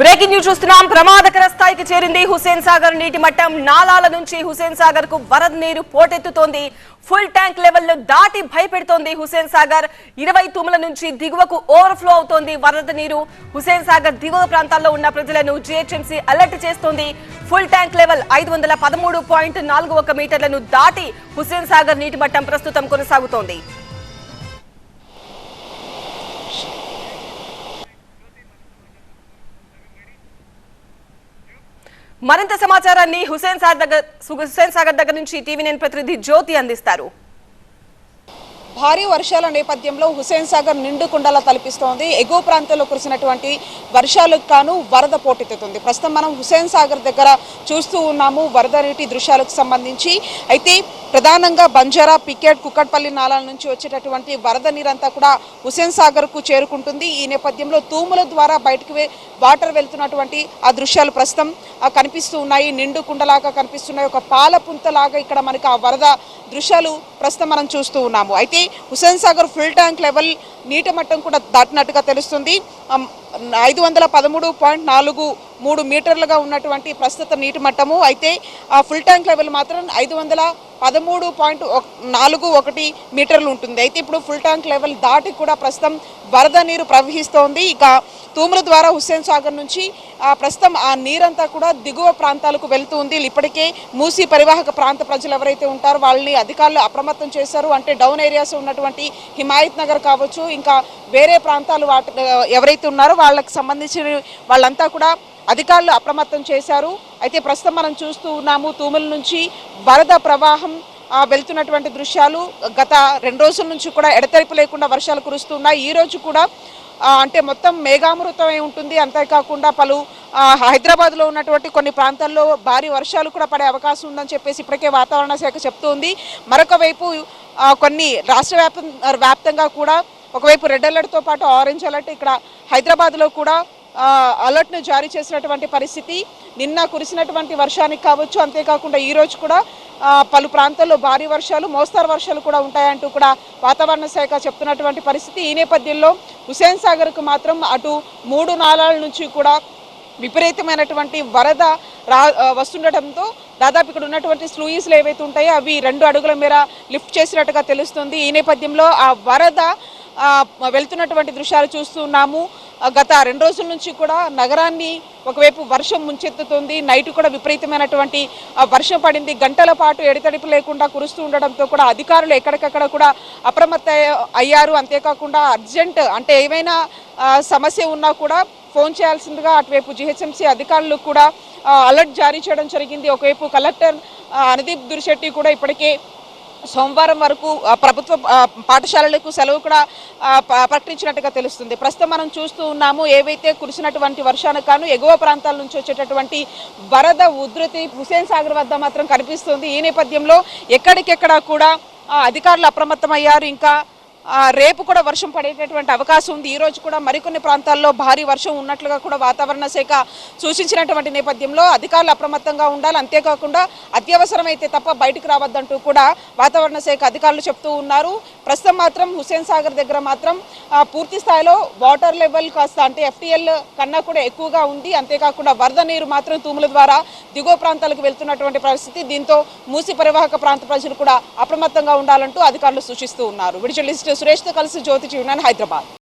Breaking news చూస్తున్నాం. ప్రమాదకర స్థాయికి చేరింది హుసేన్ సాగర్ నీటి మట్టం. నాలాల నుంచి హుసేన్ సాగర్కు వరద నీరు పోటెత్తుతోంది. ఫుల్ ట్యాంక్ లెవెల్ దాటి భయపెడుతోంది హుసేన్ సాగర్. ఇరవై తుముల నుంచి దిగువకు ఓవర్ఫ్లో అవుతోంది వరద నీరు. హుసేన్ సాగర్ దిగువ ప్రాంతాల్లో ఉన్న ప్రజలను జిహెచ్ఎంసీ అలర్ట్ చేస్తోంది. ఫుల్ ట్యాంక్ లెవెల్ ఐదు వందల పదమూడు పాయింట్ నాలుగు ఒక మీటర్లను దాటి హుసేన్ సాగర్ నీటి మట్టం ప్రస్తుతం కొనసాగుతోంది. మరింత సమాచారాన్ని హుసేన్ సాగర్ దగ్గర హుసేన్ సాగర్ దగ్గర నుంచి టీవీ నేను ప్రతినిధి జ్యోతి అందిస్తారు. భారీ వర్షాల నేపథ్యంలో హుసేన్ సాగర్ నిండు కుండలా తలపిస్తోంది. ఎగువ ప్రాంతంలో కురిసినటువంటి వర్షాలకు కాను వరద పోటెత్తుతుంది. ప్రస్తుతం మనం హుసేన్ సాగర్ దగ్గర చూస్తూ ఉన్నాము. వరద నీటి దృశ్యాలకు సంబంధించి అయితే ప్రధానంగా బంజారా పికెట్ కుక్కట్పల్లి నాలాల నుంచి వచ్చేటటువంటి వరద నీరంతా కూడా హుసేన్ సాగర్కు చేరుకుంటుంది. ఈ నేపథ్యంలో తూముల ద్వారా బయటకు వాటర్ వెళ్తున్నటువంటి ఆ దృశ్యాలు ప్రస్తుతం ఆ, కనిపిస్తూ ఉన్నాయి. నిండు కుండలాగా కనిపిస్తున్నాయి. ఒక పాల పుంతలాగా ఇక్కడ మనకి ఆ వరద దృశ్యాలు ప్రస్తుతం మనం చూస్తూ ఉన్నాము. అయితే Hussain Sagar full tank level నీటి మట్టం కూడా దాటినట్టుగా తెలుస్తుంది. ఐదు వందల పదమూడు పాయింట్ నాలుగు మూడు మీటర్లుగా ఉన్నటువంటి ప్రస్తుత నీటి మట్టము. అయితే ఆ ఫుల్ ట్యాంక్ లెవెల్ మాత్రం ఐదు వందల పదమూడు పాయింట్ నాలుగు ఒకటి మీటర్లు ఉంటుంది. అయితే ఇప్పుడు ఫుల్ ట్యాంక్ లెవెల్ దాటి కూడా ప్రస్తుతం వరద నీరు ప్రవహిస్తోంది. ఇక తూముల ద్వారా హుస్సేన్ సాగర్ నుంచి ఆ ప్రస్తుతం ఆ నీరంతా కూడా దిగువ ప్రాంతాలకు వెళ్తూ ఉంది ఇప్పటికే మూసీ పరివాహక ప్రాంత ప్రజలు ఎవరైతే ఉంటారో వాళ్ళని అధికారులు అప్రమత్తం చేశారు. అంటే డౌన్ ఏరియాస్ ఉన్నటువంటి హిమాయత్ నగర్ కావచ్చు ఇంకా వేరే ప్రాంతాలు వాటి ఎవరైతే ఉన్నారో వాళ్ళకి సంబంధించిన వాళ్ళంతా కూడా అధికారులు అప్రమత్తం చేశారు. అయితే ప్రస్తుతం మనం చూస్తూ ఉన్నాము తూముల నుంచి వరద ప్రవాహం వెళ్తున్నటువంటి దృశ్యాలు. గత రెండు రోజుల నుంచి కూడా ఎడతెరిపి లేకుండా వర్షాలు కురుస్తున్నాయి. ఈ రోజు కూడా అంటే మొత్తం మేఘామృతమై ఉంటుంది. అంతేకాకుండా పలు హైదరాబాద్లో ఉన్నటువంటి కొన్ని ప్రాంతాల్లో భారీ వర్షాలు కూడా పడే అవకాశం ఉందని చెప్పేసి ఇప్పటికే వాతావరణ శాఖ చెప్తోంది. మరొక వైపు కొన్ని రాష్ట్ర వ్యాప్తంగా కూడా ఒకవైపు రెడ్ అలర్ట్తో పాటు ఆరెంజ్ అలర్ట్ ఇక్కడ హైదరాబాద్లో కూడా అలర్ట్ను జారీ చేసినటువంటి పరిస్థితి. నిన్న కురిసినటువంటి వర్షానికి కావచ్చు అంతేకాకుండా ఈరోజు కూడా పలు ప్రాంతాల్లో భారీ వర్షాలు మోస్తారు వర్షాలు కూడా ఉంటాయంటూ కూడా వాతావరణ శాఖ చెప్తున్నటువంటి పరిస్థితి. ఈ నేపథ్యంలో హుసేన్ సాగర్కు మాత్రం అటు మూడు నాలాల నుంచి కూడా విపరీతమైనటువంటి వరద రా వస్తుండటంతో దాదాపు ఇక్కడ ఉన్నటువంటి స్లూయిస్లు ఏవైతే ఉంటాయో అవి రెండు అడుగుల మేర లిఫ్ట్ చేసినట్టుగా తెలుస్తుంది. ఈ నేపథ్యంలో ఆ వరద వెళ్తున్నటువంటి దృశ్యాలు చూస్తున్నాము గత రెండు రోజుల నుంచి కూడా నగరాన్ని ఒకవైపు వర్షం ముంచెత్తుతుంది. నైట్ కూడా విపరీతమైనటువంటి వర్షం పడింది. గంటల పాటు ఎడతడిపు లేకుండా కురుస్తూ ఉండడంతో కూడా అధికారులు ఎక్కడికక్కడ కూడా అప్రమత్త అయ్యారు. అంతేకాకుండా అర్జెంట్ అంటే ఏమైనా సమస్య ఉన్నా కూడా ఫోన్ చేయాల్సిందిగా అటువైపు జిహెచ్ఎంసీ అధికారులు కూడా అలర్ట్ జారీ చేయడం జరిగింది. ఒకవైపు కలెక్టర్ ఆ, అనుదీప్ దురిశెట్టి కూడా ఇప్పటికే సోమవారం వరకు ప్రభుత్వ పాఠశాలలకు సెలవు కూడా ప- ప్రకటించినట్టుగా తెలుస్తుంది. ప్రస్తుతం మనం చూస్తూ ఉన్నాము ఏవైతే కురిసినటువంటి వర్షానికి కాను ఎగువ ప్రాంతాల నుంచి వచ్చేటటువంటి వరద ఉధృతి హుసేన్ సాగర్ వద్ద మాత్రం కనిపిస్తుంది. ఈ నేపథ్యంలో ఎక్కడికెక్కడ కూడా అధికారులు అప్రమత్తమయ్యారు. ఇంకా రేపు కూడా వర్షం పడేటటువంటి అవకాశం ఉంది. ఈ రోజు కూడా మరికొన్ని ప్రాంతాల్లో భారీ వర్షం ఉన్నట్లుగా కూడా వాతావరణ శాఖ సూచించినటువంటి నేపథ్యంలో అధికారులు అప్రమత్తంగా ఉండాలి. అంతేకాకుండా అత్యవసరమైతే తప్ప బయటకు రావద్దంటూ కూడా వాతావరణ శాఖ అధికారులు చెప్తూ ఉన్నారు. ప్రస్తుతం మాత్రం హుసేన్ సాగర్ దగ్గర మాత్రం పూర్తి స్థాయిలో వాటర్ లెవెల్ కాస్త అంటే ఎఫ్టీఎల్ కన్నా కూడా ఎక్కువగా ఉంది. అంతేకాకుండా వరద నీరు మాత్రం తూముల ద్వారా దిగువ ప్రాంతాలకు వెళ్తున్నటువంటి పరిస్థితి. దీంతో మూసి పరివాహక ప్రాంత ప్రజలు కూడా అప్రమత్తంగా ఉండాలంటూ అధికారులు సూచిస్తూ ఉన్నారు. విడిచలిస్ట్ సురేష్తో కలిసి జ్యోతి జీవనాన్ని హైదరాబాద్.